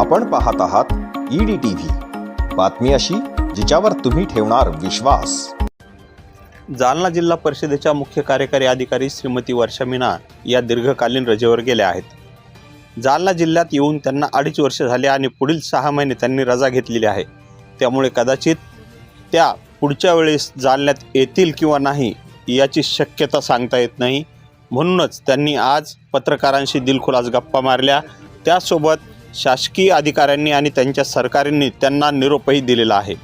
आपण पाहत आहात ईडी टीव्ही बातमी अशी जिच्यावर तुम्ही ठेवणार विश्वास. जालना जिल्हा परिषदेच्या मुख्य कार्यकारी अधिकारी श्रीमती वर्षा मीना या दीर्घकालीन रजेवर गेल्या आहेत. जालना जिल्ह्यात येऊन त्यांना अडीच वर्ष झाले आणि पुढील सहा महिने त्यांनी रजा घेतलेली आहे. त्यामुळे कदाचित त्या पुढच्या वेळेस जालन्यात येतील किंवा नाही याची शक्यता सांगता येत नाही. म्हणूनच त्यांनी आज पत्रकारांशी दिलखुलास गप्पा मारल्या. त्यासोबत शासकीय अधिकाऱ्यांनी आणि त्यांच्या सरकारांनी त्यांना निरोपही दिलेला आहे.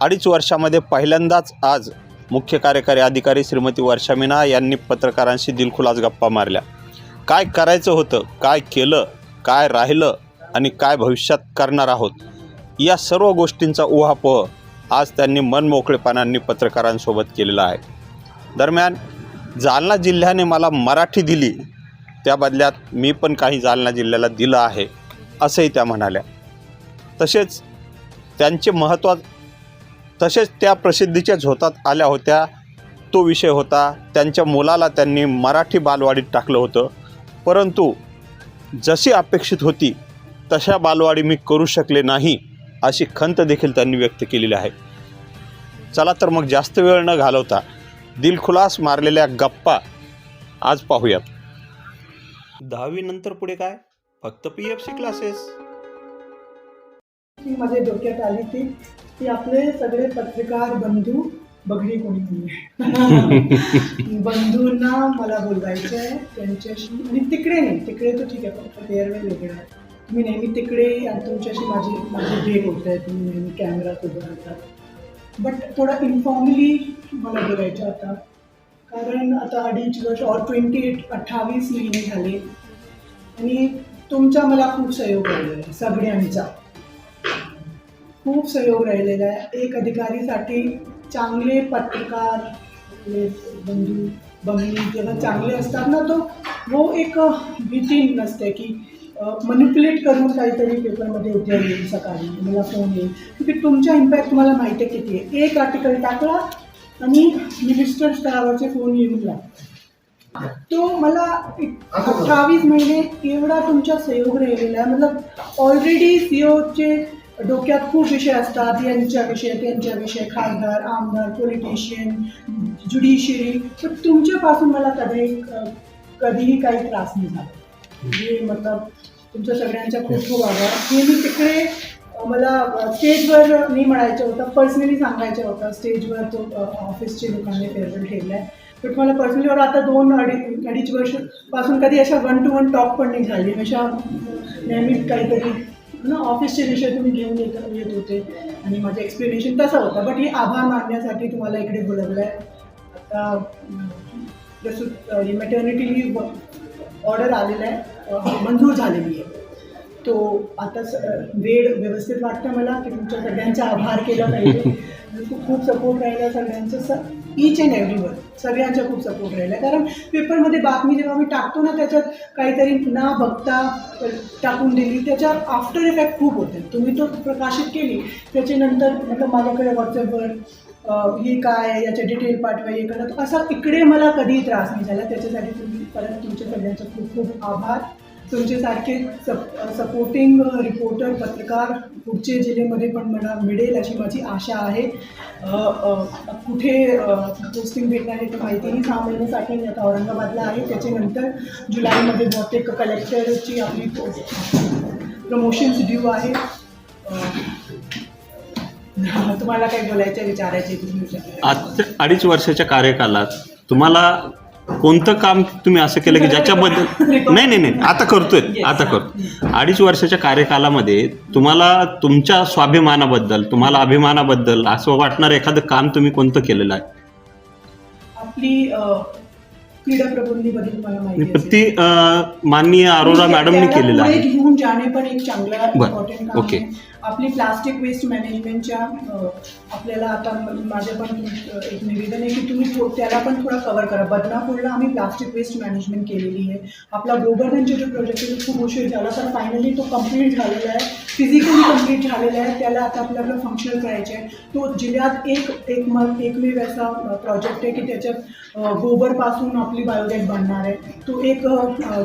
अडीच वर्षामध्ये पहिल्यांदाच आज मुख्य कार्यकारी अधिकारी श्रीमती वर्षा मीना यांनी पत्रकारांशी दिलखुलास गप्पा मारल्या. काय करायचं होतं काय केलं काय राहिलं आणि काय भविष्यात करणार आहोत या सर्व गोष्टींचा उहापोह आज त्यांनी मनमोकळेपणांनी पत्रकारांसोबत केलेला आहे. दरम्यान जालना जिल्ह्याने मला मराठी दिली त्या बदल्यात मी पण काही जालना जिल्ह्याला दिलं आहे असंही त्या म्हणाल्या. तसेच त्यांचे महत्त्व तसेच त्या प्रसिद्धीच्या झोतात आल्या होत्या. तो विषय होता त्यांच्या मुलाला त्यांनी मराठी बालवाडीत टाकलं होतं. परंतु जशी अपेक्षित होती तशा बालवाडी मी करू शकले नाही अशी खंत देखील त्यांनी व्यक्त केलेली आहे. चला तर मग जास्त वेळ न घालवता दिलखुलास मारलेल्या गप्पा आज पाहूयात. दहावी नंतर पुढे काय? फक्त पी एफ सी क्लासेस ती माझ्या डोक्यात आली ती की आपले सगळे पत्रकार बंधू बघणी कोणी कोणी बंधूंना मला बोलवायचं आहे त्यांच्याशी आणि तिकडे नाही तिकडे तर ठीक आहे फक्त एअरवे वेगळं आहे तुम्ही नेहमी तिकडे तुमच्याशी माझी माझी भेट होत आहे तुम्ही नेहमी कॅमेरात उभं राहतात बट थोडा इन्फॉर्मली मला बोलायचं आता. कारण आता अडीच वर्ष ऑर ट्वेंटी एट अठ्ठावीस महिने झाले. आणि तुमचा मला खूप सहयोग राहिलेला आहे सगळ्यांचा. खूप सहयोग राहिलेला आहे. एक अधिकारीसाठी चांगले पत्रकार बंधू बहिणी जेव्हा चांगले असतात ना तो वो एक भीती नसते की मॅन्युप्युलेट करून काहीतरी पेपरमध्ये उद्या येईल सकाळी. मला फोन येईल. की तुमचा इम्पॅक्ट तुम्हाला माहिती आहे किती आहे? एक आर्टिकल टाकला आणि मिनिस्टर स्तरावरचे फोन येऊन लागतात तो मला एक अठ्ठावीस महिने एवढा तुमचा सहयोग राहिलेला आहे. मतलब ऑलरेडी सी ओचे डोक्यात खूप विषय असतात. यांच्याविषयी त्यांच्याविषयी खासदार आमदार पॉलिटिशियन ज्युडिशियरी पण तुमच्यापासून मला कधी कधीही काही त्रास नाही झाला. म्हणजे मतलब तुमच्या सगळ्यांचा खूप खूप आभार. हे मी तिकडे मला स्टेजवर मी म्हणायचं होतं पर्सनली सांगायचं होतं स्टेजवर तो ऑफिसची ऑफिसचे लोकांनी फेअरवेल ठेवला आहे बट मला पर्सनली मला आता दोन अडी अडीच वर्षपासून कधी अशा वन टू वन टॉक पण नाही झाली. अशा नेहमी काहीतरी ना ऑफिसचे विषय तुम्ही घेऊन येत येत होते. आणि माझं एक्सप्लेनेशन तसं होतं. बट हे आभार मानण्यासाठी तुम्हाला इकडे बोलवलं आहे आता जसं प्रस्तुत मॅटर्निटी ऑर्डर आलेला आहे. मंजूर झालेली आहे. तो आता स वेळ व्यवस्थित वाटतं मला की तुमच्या सगळ्यांचा आभार केला पाहिजे. खूप सपोर्ट राहिला सगळ्यांचं. स ईच अँड एव्हरीवर सगळ्यांचा खूप सपोर्ट राहिला. कारण पेपरमध्ये बातमी जेव्हा मी टाकतो ना त्याच्यात काहीतरी ना बघता टाकून दिली. त्याच्या आफ्टर इफेक्ट खूप होते. तुम्ही तो प्रकाशित केली त्याच्यानंतर मतलब माझ्याकडे व्हॉट्सअपवर हे काय याचे डिटेल पाठवा हे करत असा इकडे मला कधीही त्रास नाही झाला. त्याच्यासाठी तुम्ही परत तुमच्या सगळ्यांचा खूप खूप आभार. तुमच्यासारखे सप सपोर्टिंग रिपोर्टर पत्रकार पुढचे जिल्ह्यामध्ये पण मला मिळेल अशी माझी आशा आहे. कुठे पोस्टिंग भेटणार आहे तर माहितीही सहा महिन्यासाठी मी आता औरंगाबादला आहे. त्याच्यानंतर जुलैमध्ये बहुतेक कलेक्टरची आपली प्रमोशन्स ड्यू आहे. तुम्हाला काय बोलायचं आहे, आहे तुम्ही आज अडीच वर्षाच्या कार्यकालात तुम्हाला कोणतं काम तुम्ही असं केलं की ज्याच्याबद्दल नाही नाही नाही. आता करतोय. आता करतो अडीच वर्षाच्या कार्यकालामध्ये तुम्हाला तुमच्या स्वाभिमानाबद्दल तुम्हाला अभिमानाबद्दल असं वाटणारं एखादं काम तुम्ही कोणतं केलेलं आहे? आपली अ, क्रीडा प्रबंधीबद्दल मला माहिती पण असेल. ती माननीय अरोरा मॅडमनी त्याला केलेलं आहे. घेऊन जाणे पण एक चांगला बरं, ओके. आपली प्लास्टिक वेस्ट मॅनेजमेंटच्या आपल्याला आता म- माझं पण एक निवेदन आहे की तुम्ही त्याला पण थोडा कवर करा. बदनापूरला आम्ही प्लास्टिक वेस्ट मॅनेजमेंट केलेली आहे. आपला गोवर्धनचे जो प्रोजेक्ट आहे तो खूप उशीर झाला तर फायनली तो कंप्लीट झालेला आहे. फिजिकली कंप्लीट झालेला आहे. त्याला आता आपल्याला फंक्शनल करायचे आहे. तो जिल्ह्यात एक एक म एकमेव असा प्रोजेक्ट आहे की त्याच्यात गोबरपासून आपली बायोगॅस बनणार आहे. तो एक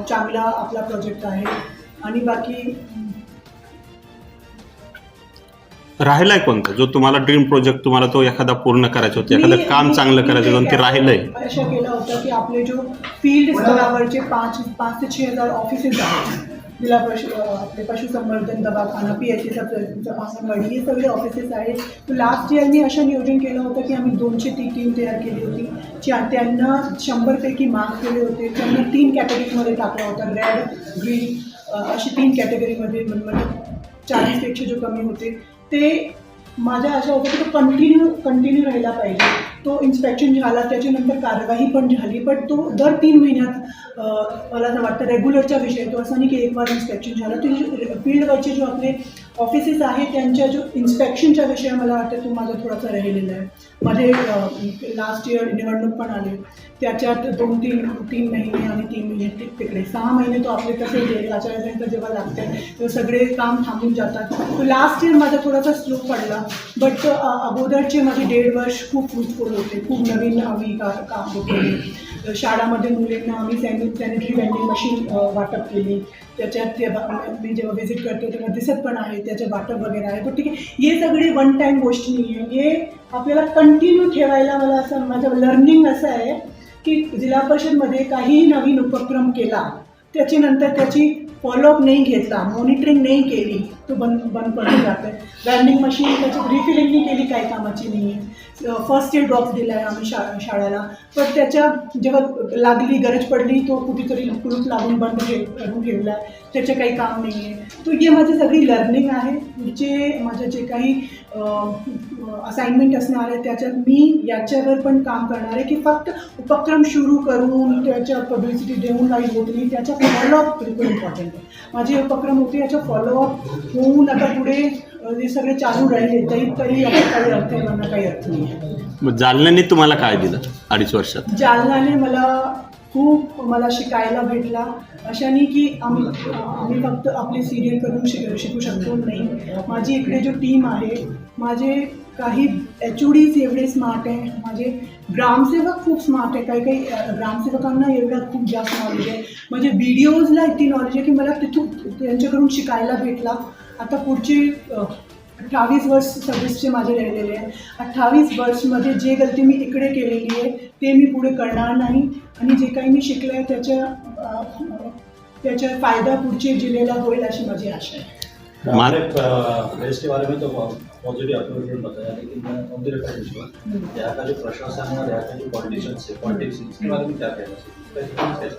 चांगला आपला प्रोजेक्ट आहे. आणि बाकी राहिलाय कोणता? जो तुम्हाला ड्रीम प्रोजेक्ट तुम्हाला तो एखादा पूर्ण करायचा होता एखादं काम चांगलं करायचं होतं ते राहिलंय. अशा केलं होतं की आपले जो फील्ड स्तरावरचे पाच पाच ते छे हजार ऑफिसेस आहेत. जिल्हा पशु आपले पशुसंवर्धन दवाखाना पी एच सीचा अंगणवाडी हे सगळे ऑफिसेस आहेत. तर लास्ट इयर मी असं नियोजन केलं होतं की आम्ही दोनशे ती टीम तयार केली होती. ज्या त्यांना शंभरपैकी मार्क केले होते. त्यांना तीन कॅटेगरीमध्ये टाकला होता. रेड ग्रीन अशी तीन कॅटेगरीमध्ये म्हणजे चाळीसपेक्षा जो कमी होते. ते माझ्या अशा होतं की तो कंटिन्यू कंटिन्यू राहिला पाहिजे. तो इन्स्पेक्शन झाला त्याच्यानंतर कारवाई पण झाली पण तो दर तीन महिन्यात मला तर वाटतं रेग्युलरच्या विषय तो असं नाही की एक बार इन्स्पेक्शन झालं. तो फील्डवरचे जो आपले ऑफिसेस आहेत त्यांच्या जो इन्स्पेक्शनच्या विषय मला वाटतं तो माझा थोडासा राहिलेला आहे. माझे लास्ट इयर निवडणूक पण आली. त्याच्यात दोन तीन तीन महिने आणि तीन महिने तिकडे सहा महिने तो आपले कसे गेले जेव्हा लागते तेव्हा सगळे काम थांबून जातात. तो लास्ट इयर माझा थोडासा स्लो पडला. बट अगोदरचे माझे डेढ वर्ष खूप फ्रुटफुल होते. खूप नवीन आम्ही का काम होते. शाळामध्ये मुलींना आम्ही सॅनि सॅनिटरी वेंडिंग मशीन वाटप केली. त्याच्यात ते मी जेव्हा व्हिजिट करते तेव्हा दिसत पण आहे त्याचे वाटप वगैरे आहे. पण ठीक आहे हे सगळी वन टाईम गोष्ट नाही आहे हे आपल्याला कंटिन्यू ठेवायला मला असं माझं लर्निंग असं आहे की जिल्हा परिषदमध्ये काहीही नवीन उपक्रम केला त्याची नंतर त्याची फॉलोअप नाही घेतला मॉनिटरिंग नाही केली तो बंद बंद पडून जातं वॅन्डिंग मशीन त्याची रिफिलिंग नाही केली काही कामाची नाही आहे फर्स्ट एड बॉक्स दिला आहे आम्ही शा शाळेला. पण त्याच्या जेव्हा लागली गरज पडली तो कुठेतरी कुलूप लागून बंद ठेव करून ठेवला आहे त्याचे काही काम नाही आहे तो हे माझी सगळी लर्निंग आहे. पुढचे माझ्या जे काही असाइनमेंट असणार आहे त्याच्यात मी याच्यावर पण काम करणार आहे की फक्त उपक्रम सुरू करून त्याच्या पब्लिसिटी देऊन काही होत नाही. त्याच्या फॉलोअप बिलकुल इम्पॉर्टंट आहे. माझे उपक्रम होते याच्या फॉलोअप होऊन आता पुढे हे सगळे चालू राहिले तरी तरी काही अर्थ मला काही अर्थ नाही आहे. मग जालन्याने तुम्हाला काय दिलं अडीच वर्षात? जालनाने मला खूप मला शिकायला भेटला. अशाने की आम्ही आम्ही फक्त आपली सिरियल करून शिक शिकू शकतो नाही. माझी इकडे जो टीम आहे माझे काही एच ओ डीज एवढे स्मार्ट आहे. माझे ग्रामसेवक खूप स्मार्ट आहे. काही काही ग्रामसेवकांना एवढं खूप जास्त नॉलेज आहे. म्हणजे व्हिडिओजला इतकी नॉलेज आहे की मला तिथून त्यांच्याकडून शिकायला भेटला. आता पुढची अठ्ठावीस वर्ष सर्व्हिसचे माझे राहिलेले आहे अठ्ठावीस वर्षमध्ये जे गलती मी इकडे केलेली आहे ते मी पुढे करणार नाही. आणि जे काही मी शिकले आहे त्याच्या त्याचा फायदा पुढच्या जिल्ह्याला होईल अशी माझी आशा आहे. मा- प्रेस के बारे में तो पॉजिटिव अप्रोच बताया लेकिन मैं ऑन द रिकॉर्ड हम्म. यहाँ का जो प्रशासन है और यहाँ का जो पॉलिटिशियंस है पॉलिटिक्स इसके बारे में क्या कहना चाहिए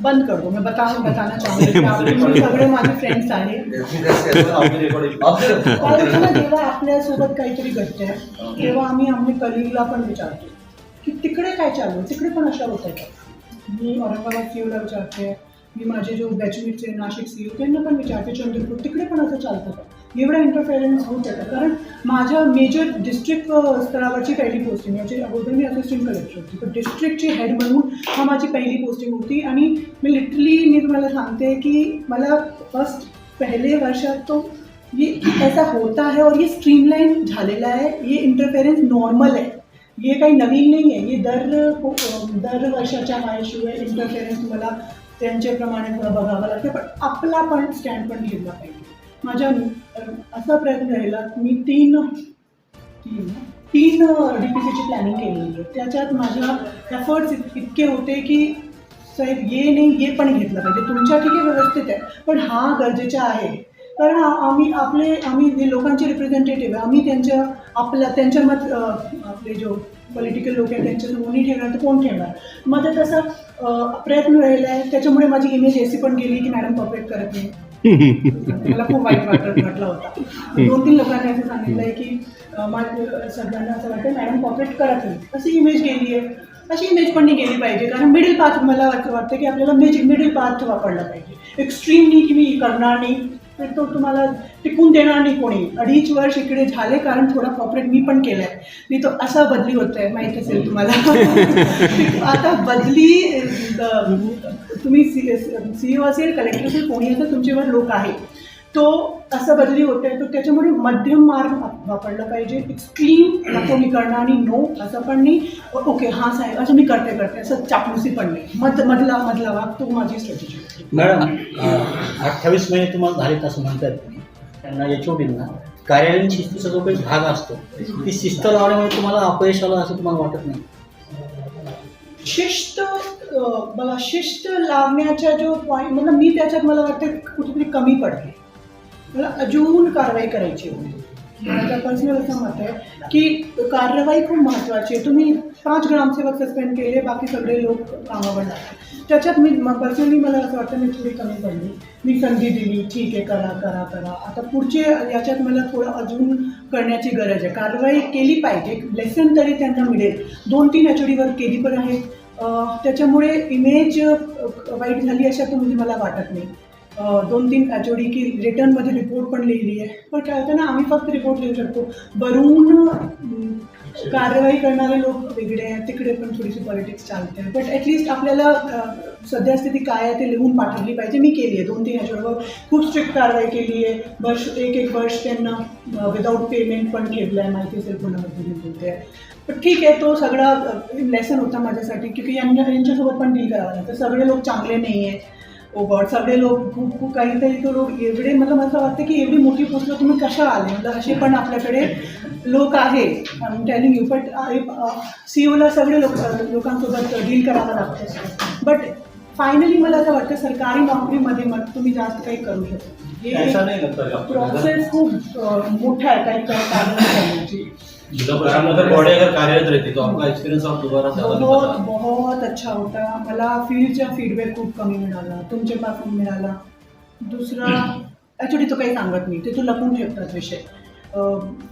बंद कर दो मैं बता बताना चाहूँगी सगळे माझे फ्रेंड्स आहेत. जेव्हा आपल्यासोबत काहीतरी घडते तेव्हा आम्ही आम्ही कलिगला पण विचारतो. की तिकडे काय चालू आहे? तिकडे पण अशा होत आहे का? मी औरंगाबाद सीओला विचारते. मी माझे जो बॅचमेटचे नाशिक सीओ त्यांना पण विचारते चंद्रपूर तिकडे पण असं चालतं का? एवढं इंटरफेरन्स होत जातं कारण माझ्या मेजर डिस्ट्रिक्ट स्तरावरची पहिली पोस्टिंग याची अगोदर मी असिस्टंट कलेक्टर होती. पण डिस्ट्रिक्टची हेड म्हणून हा माझी पहिली पोस्टिंग होती. आणि मी लिटरली मी तुम्हाला सांगते की मला फर्स्ट पहिले वर्षात तो ये ऐसा होता है और ये स्ट्रीमलाइन झालेला आहे. ये इंटरफेरन्स नॉर्मल आहे. ये काही नवीन नाही आहे. ये दर दर वर्षाच्या माझ्याशिवाय इंटरफेरन्स मला त्यांच्याप्रमाणे थोडं बघावं लागतं. पण आपला पण स्टँड पण घेतला पाहिजे. माझ्या तर असा प्रयत्न राहिला मी तीन तीन तीन डी पी सीची प्लॅनिंग केलेली आहे. त्याच्यात माझ्या एफर्ट्स इतके होते की साहेब ये नाही हे पण घेतलं पाहिजे. तुमच्या ठीक आहे व्यवस्थित आहे. पण हा गरजेचा आहे. कारण आम्ही आपले आम्ही जे लोकांचे रिप्रेझेंटेटिव्ह आहे आम्ही त्यांच्या आपल्या त्यांच्या मत आपले जो पॉलिटिकल लोक आहेत त्यांच्या कोणी ठेवणार तर कोण ठेवणार? मग तसं प्रयत्न राहिला आहे. त्याच्यामुळे माझी इमेज अशी पण गेली की मॅडम परफेक्ट करत नाही. मला खूप वाईट वाटत वाटलं होता. दोन तीन लोकांनी असं सांगितलं आहे की अं, मा- सगळ्यांना असं वाटतं मॅडम कॉपरेट करत नाही अशी इमेज गेली आहे? अशी इमेज पण नाही गेली पाहिजे. कारण मिडल पाथ मला वाटतं वाटतं की आपल्याला मेज मिडल पाथ वापरला पाहिजे. एक्स्ट्रीम नाही की मी करणार नाही. तर तो तुम्हाला टिकून देणार नाही कोणी. अडीच वर्ष इकडे झाले कारण थोडा कॉपरेट मी पण केलं आहे तो असा बदली होत आहे माहीत असेल तुम्हाला. आता बदली तुम्ही सी सी ओ असेल कलेक्टर असेल कोणी असेल तुमच्यावर लोक आहे तो असं बदली होते तर त्याच्यामुळे मध्यम मार्ग वाप- वापरला पाहिजे. एक्स्ट्रीम नको मी करणार आणि नो असं पण नाही. ओके हां साहेब असं मी करते करते. असं चापलुसी पण नाही. मध मधला मधला वाग तो माझी स्ट्रॅटेजी होती. मॅडम अठ्ठावीस महिने तुम्हाला झालेत असं म्हणतात. त्यांना एच ओ डींना कार्यालयीन शिस्तीचा जो काही भाग असतो ती शिस्त लावण्यामुळे तुम्हाला अपयश आलं असं तुम्हाला वाटत नाही? शिस्त बघा शिस्त लावण्याच्या जो पॉईंट मतलब मी त्याच्यात मला वाटतं कुठेतरी कमी पडते. मला अजून कारवाई करायची होती. माझं पर्सनल असं मत आहे की कारवाई खूप महत्त्वाची आहे. तुम्ही पाच ग्रामसेवक सस्पेंड केले बाकी सगळे लोक कामावर लागतात त्याच्यात मी पर्सनली मला असं वाटतं मी थोडी कमी पडली. मी संधी दिली ठीक आहे करा करा करा. आता पुढचे याच्यात मला थोडं अजून करण्याची गरज आहे. कारवाई केली पाहिजे. लेसन तरी त्यांना मिळेल. दोन तीन एच डीवर केली पण आहे त्याच्यामुळे इमेज वाईट झाली अशा तुम्ही म्हणजे मला वाटत नाही. दोन तीन की रिटर्नमध्ये रिपोर्ट पण लिहिली आहे. पण काय होतं ना आम्ही फक्त रिपोर्ट लिहू शकतो. वरून अं, कारवाई करणारे लोक वेगळे आहेत तिकडे पण थोडीशी पॉलिटिक्स चालते बट ॲटलिस्ट आपल्याला सद्यस्थिती काय आहे ते लिहून पाठवली पाहिजे. मी केली आहे. दोन तीन ह्याच्यावर खूप स्ट्रिक्ट कारवाई केली आहे. वर्ष एक एक वर्ष त्यांना विदाऊट पेमेंट पण ठेवलं आहे. माहिती असेल कोणाबद्दल बोलते आहे. पण ठीक आहे तो सगळा लेसन होता माझ्यासाठी. क्योंकि यांच्या यांच्यासोबत पण डील करावं लागतं. सगळे लोक चांगले नाही आहे ओ गॉड सगळे लोक खूप खूप काहीतरी तो लोक एवढे मतलब असं वाटतं की एवढी मोठी पोस्टला तुम्ही कशा आले? मतलब असे पण आपल्याकडे लोक आहे telling you but see Ola सगळे लोक लोकांसोबत डील करावं लागतं. बट फायनली मला असं वाटतं सरकारी नोकरीमध्ये मग तुम्ही जास्त काही करू शकता. हे प्रोसेस खूप मोठा आहे काही करण्याची जिला परिषद में अगर बॉडी अगर कार्यरत रहती तो आपका एक्सपीरियंस आप दोबारा ज्यादा नहीं बहुत बता बहुत अच्छा होता. मला फील्डचा फीडबॅक खूप कमी मिळाला. तुमच्यापासून मिळाला. दुसरा ॲक्च्युली तो काही सांगत नाही. ते तू लपून ठेवतात विषय.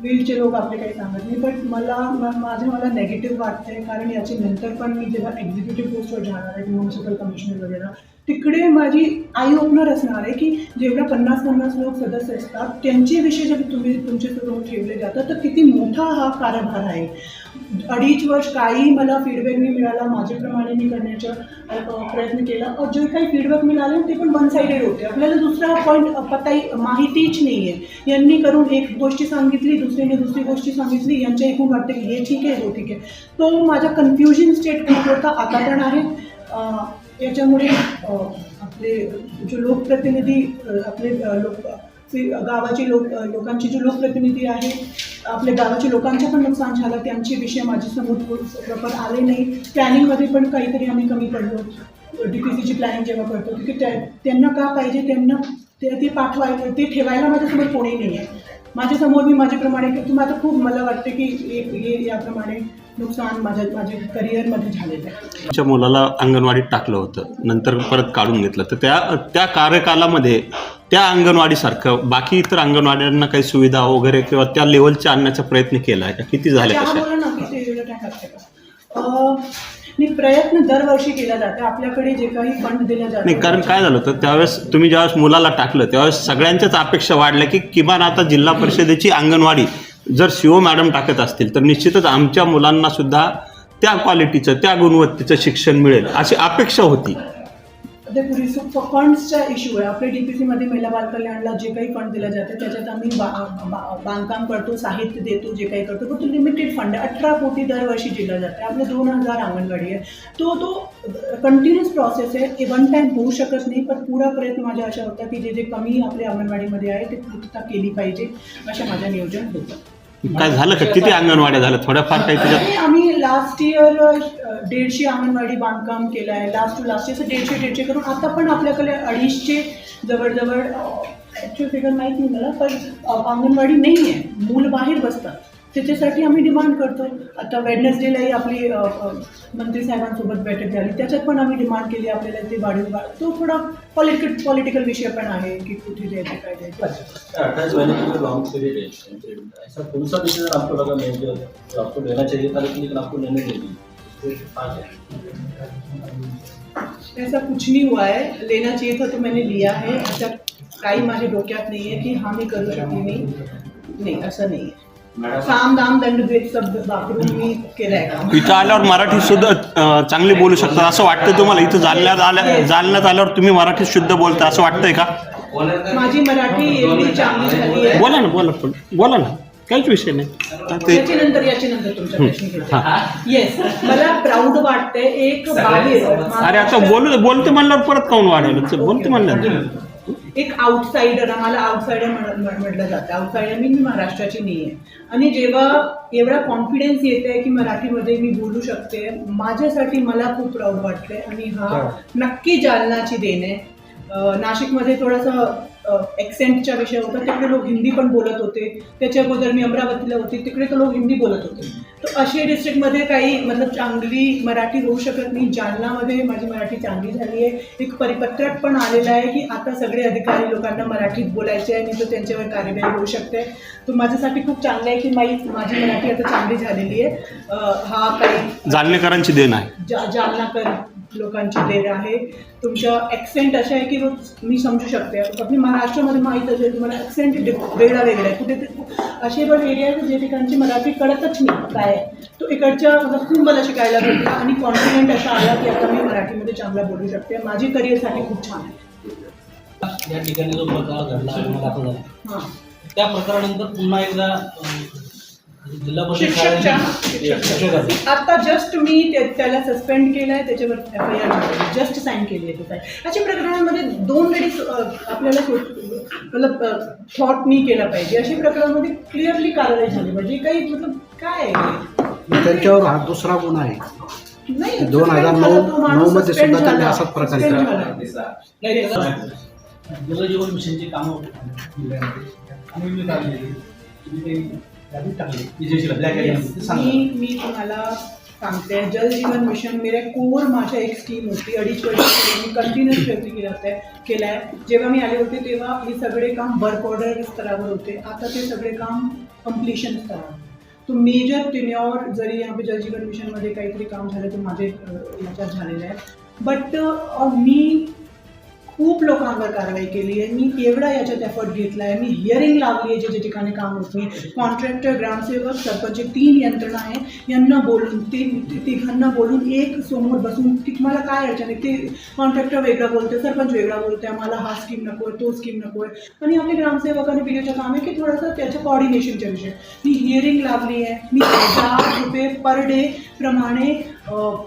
फील्डचे लोक आपले काही सांगत नाही बट मला माझं मला नेगेटिव्ह वाटतंय. कारण याच्या नंतर पण मी जेव्हा एक्झिक्युटिव्ह पोस्टवर जाणार आहे म्युन्सिपल कमिशनर वगैरे तिकडे माझी आई ओपनर असणार आहे की जेवढ्या पन्नास पन्नास लोक सदस्य असतात त्यांच्याविषयी विषय जर तुम्ही तुमच्यासोबत ठेवले जातात तर किती मोठा हा कारभार आहे. अडीच वर्ष काही मला फीडबॅक नाही मिळाला माझ्याप्रमाणे मी करण्याचा प्रयत्न केला. और जे काही फीडबॅक मिळाले ते पण वन साईडेड होते. आपल्याला दुसरा पॉईंट पताई माहितीच नाही आहे यांनी करून एक गोष्टी सांगितली दुसरीने दुसरी गोष्टी सांगितली यांच्या एकूण वाटते की हे ठीक आहे हो ठीक आहे. तो माझा कन्फ्युजन स्टेट खूप होता आता पण आहे. याच्यामुळे आपले जो लोकप्रतिनिधी आपले लोक गावाचे लोक लोकांचे जे लोकप्रतिनिधी आहे आपल्या गावाच्या लोकांचं पण नुकसान झालं त्यांचे विषय माझ्यासमोर प्रॉपर आले नाही. प्लॅनिंगमध्ये पण काहीतरी आम्ही कमी पडलो. डी पी सीची प्लॅनिंग जेव्हा करतो की त्या त्यांना का पाहिजे त्यांना ते ते पाठवायला ते ठेवायला माझ्यासमोर कोणी नाही आहे माझ्यासमोर मी माझ्याप्रमाणे तुम्हाला खूप मला वाटते की हे याप्रमाणे नुकसान माझ्या माझ्या करिअरमध्ये झालेलं आहे. तुमच्या मुलाला अंगणवाडीत टाकलं होतं. नंतर परत काढून घेतलं. तर त्या त्या कार्यकालामध्ये त्या अंगणवाडीसारखं बाकी इतर अंगणवाड्यांना काही सुविधा वगैरे किंवा त्या लेवलचे आणण्याचा प्रयत्न केला आहे का? किती झाले कशा किती का अं, नाही प्रयत्न दरवर्षी केला जातो. आपल्याकडे जे काही फंड दिला जातो. नाही कारण काय झालं होतं? त्यावेळेस तुम्ही ज्यावेळेस मुलाला टाकलं त्यावेळेस सगळ्यांच्याच अपेक्षा वाढल्या की किमान आता जिल्हा परिषदेची अंगणवाडी जर शिओ मॅडम टाकत असतील तर निश्चितच आमच्या मुलांना सुद्धा त्या क्वालिटीचं त्या गुणवत्तेचं शिक्षण मिळेल अशी अपेक्षा होती. ते पुरेसे फंड्सचा इश्यू आहे. आपल्या डी पी सीमध्ये महिला बालकल्याणला जे काही फंड दिलं जातं त्याच्यात आम्ही बा बा- बांधकाम करतो साहित्य देतो जे काही करतो. पण तो लिमिटेड फंड आहे. अठरा कोटी दरवर्षी दिला जाते आपले दोन हजार अंगणवाडी आहे. तो तो कंटिन्युअस प्रोसेस आहे. वन टाईम होऊ शकत नाही पण पुरा प्रयत्न माझ्या अशा होता की जे जे कमी आपल्या अंगणवाडीमध्ये आहे ते पूर्तता केली पाहिजे अशा माझ्या नियोजन होतं. काय झालं का? किती अंगणवाड्या झाल्या? थोड्याफार काही त्याच्यात आम्ही लास्ट इयर दीडशे अंगणवाडी बांधकाम केलं आहे लास्ट टू लास्ट इयरचं दीडशे दीडशे करून. आता पण आपल्याकडे अडीचशे जवळजवळ ॲक्च्युअल फिगर माहीत नाही मला पण अंगणवाडी नाही आहे मूल बाहेर बसतात. त्याच्यासाठी आम्ही डिमांड करतो आता वेडनेसडेलाही आपली मंत्री साहेबांसोबत बैठक झाली. त्याच्यात पण आम्ही डिमांड केली आपल्याला ते वाढीव तो थोडा पॉलिटिकल पॉलिटिकल विषय पण आहे की कुठे द्यायचं काय द्यायचं अट्ठाईस महीने की लॉन्ग पीरियड है ऐसा कौन सा डिसीज़न आपको लगा मेजर जो आपको लेना चाहिए था लेकिन लेकिन आपको लेने नहीं दी तो आज ऐसा कुछ नहीं हुआ है. लेना चाहिए था तो मैंने लिया है. ऐसा काही माझ्या डोक्यात नाही आहे की हा मी करू शकली नाही. नाही असं नाही आहे. साम दाम दंड भेद शब्द वापरून मी केलाय काम इथं आल्यावर मराठी शुद्ध अं, चांगली बोलू शकता. असं वाटतं तुम्हाला? इथं जालन्यात आल्या जालन्यात आल्यावर तुम्ही मराठी शुद्ध बोलता असं वाटतंय का? माझी मराठी एवढी चांगली झाली आहे. बोला ना बोला पण बोला ना. काहीच विषय नाही. प्रश्न येस मला प्राऊड वाटतंय. एक बाहेर अरे आता बोलू बोलते म्हणल्यावर परत काऊन वाढवलं? बोलते म्हणल्यावर. एक आउटसाइडर आम्हाला आउटसाइडर म्हटलं जातं. आउटसाइडर मी मी महाराष्ट्राची नाही आहे आणि जेव्हा एवढा कॉन्फिडन्स येत आहे की मराठीमध्ये मी बोलू शकते माझ्यासाठी मला खूप प्राऊड वाटते आणि हा नक्की जालनाची देण आहे. नाशिकमध्ये थोडंसं एक्सेंटचा विषय होता. तिकडे लोक हिंदी पण बोलत होते. त्याच्या अगोदर मी अमरावतीला होती. तिकडे तर लोक हिंदी बोलत होते. तर असे डिस्ट्रिक्टमध्ये काही मतलब चांगली मराठी होऊ शकत नाही. जालनामध्ये माझी मराठी चांगली झाली आहे एक परिपत्रक पण आलेलं आहे की आता सगळे अधिकारी लोकांना मराठीत बोलायचे आहे. आणि तो त्यांच्यावर कार्यवाही होऊ शकते. तो माझ्यासाठी खूप चांगलं आहे की माझी माझी मराठी आता चांगली झालेली आहे. हा काही जालनेकरांची देण आहे. जा जालनाकर. लोकांची देण आहे. तुमचं ॲक्सेंट असं आहे की मी समजू शकते. आपली महाराष्ट्रामध्ये माहीत असेल तुम्हाला ॲक्सेंट वेगळा वेगळा आहे. कुठे असे पण एरिया आहेत जे ठिकाणची मराठी कळतच नाही. काय आहे? तो इकडच्या मतलब खूप मला शिकायला भेटला आणि कॉन्फिडेंट असा आला की आता मी मराठीमध्ये चांगला बोलू शकते. माझी करिअरसाठी खूप छान आहे. या ठिकाणी जो प्रकार घडला हां. त्या प्रकारानंतर पुन्हा एकदा जिल्हा परिषद शिक्षकच्या शाळेने- शिक्षकाची आता जस्ट मी ते- त्याला सस्पेंड केलं आहे त्याच्यावर F I R just sign केली आहे त्याचा अशा प्रकरणांमध्ये दोन वेळी अ, आपल्याला मतलब थॉट मी केला पाहिजे अशा प्रकरणामध्ये क्लिअरली कारवाई झाली पाहिजे काही मतलब काय आहे त्यांच्यावर हा दुसरा गुन्हा आहे नाही दोन हजार झाला नऊ- तो माणूस नऊ मध्ये suspend सुद्धा त्यांनी झाला. असाच प्रकार Suspend केला. झाला. नाही त्याचा जलजीवन मिशनची कामं होती आणि मी काय केली? तुम्ही ते मी मी तुम्हाला सांगते जल जीवन मिशन मेरे कोर माझ्या एक स्कीम होती. अडीच वर्ष मी कंटिन्युअस प्रयत्न केला होता केला आहे जेव्हा मी आले होते तेव्हा हे सगळे काम वर्क ऑर्डर स्तरावर होते. आता ते सगळे काम कम्प्लिशन स्तरावर. तो मेजर टिन्योर जरी यहाँ पे जल जीवन मिशनमध्ये काहीतरी काम झालं तर माझे याच्यात झालेलं आहे. बट मी खूप लोकांवर कारवाई केली आहे. मी एवढा याच्यात एफर्ट घेतला आहे. मी हिअरिंग लावली आहे जे जे ठिकाणी काम होत नाही. कॉन्ट्रॅक्टर ग्रामसेवक सरपंच तीन यंत्रणा आहे. यांना बोलून ते तिघांना बोलून एक समोर बसून की तुम्हाला काय अडचण आहे? ते कॉन्ट्रॅक्टर वेगळा बोलते सरपंच वेगळा बोलते आम्हाला हा स्कीम नको आहे तो स्कीम नको आहे. आणि आपली ग्रामसेवक आणि काम आहे की थोडंसं त्याच्या कॉर्डिनेशनच्या विषय. मी हिअरिंग लावली आहे. मी हजार रुपये पर डे प्रमाणे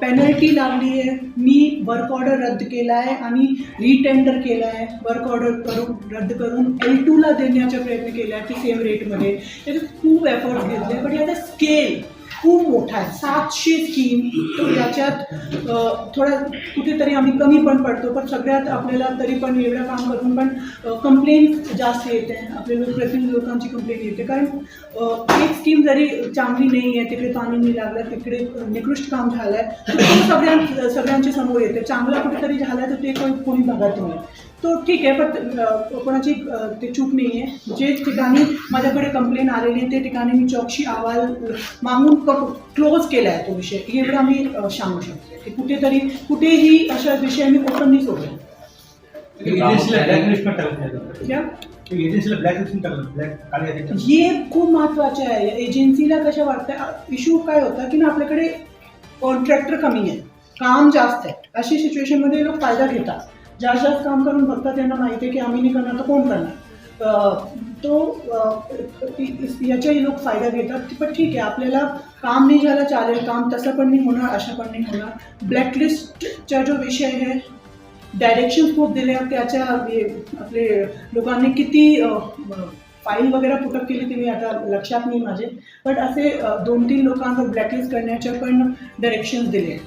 पेनल्टी लावली आहे. मी वर्क ऑर्डर रद्द केला आहे आणि रिटेंडर केला आहे. वर्क ऑर्डर करून रद्द करून एल टूला देण्याचा प्रयत्न केला आहे की सेम रेटमध्ये त्याचे खूप एफर्ट घेतले पण याचा स्केल खूप मोठा आहे. सातशे स्कीम तो याच्यात थोडा कुठेतरी आम्ही कमी पण पडतो पण सगळ्यात आपल्याला तरी पण एवढं काम करून पण कंप्लेंट जास्त येते. आपल्या लोकप्रतिनिधी लोकांची कंप्लेंट येते. कारण एक स्कीम जरी चांगली नाही आहे तिकडे पाणी नाही लागलं तिकडे निकृष्ट काम झालं आहे तर ते सगळ्यां सगळ्यांच्या समोर येते. चांगलं कुठेतरी झालं आहे तर ते कोणी बघत नाही. तो ठीक आहे पण अ, कोणाची ते चूक नाही आहे जे ठिकाणी माझ्याकडे कंप्लेंट आलेली आहे ते ठिकाणी मी चौकशी अहवाल मागून क्लोज केला आहे तो विषय. एवढा मी सांगू शकते. की कुठेतरी कुठेही अशा विषय मी ओपन नाही सोडले. हे खूप महत्त्वाचे आहे. एजन्सीला कशा वाटतं इश्यू काय होता की ना आपल्याकडे कॉन्ट्रॅक्टर कमी आहे. काम जास्त आहे. अशी सिच्युएशनमध्ये लोक फ़ायदा घेतात. जास्त जास्त काम करून फक्त त्यांना माहिती आहे की आम्ही नाही करणार तर कोण करणार? तो याच्याही लोक फायदा घेतात पण ठीक आहे आपल्याला काम नाही झालं चालेल काम तसं पण नाही होणार अशा पण नाही होणार. ब्लॅकलिस्टचा जो विषय आहे डायरेक्शन खूप दिले त्याच्या आपले लोकांनी किती फाईल वगैरे पुटअप केली ते मी आता लक्षात नाही माझे. बट असे दोन तीन लोकांवर ब्लॅकलिस्ट करण्याचे पण डायरेक्शन्स दिले.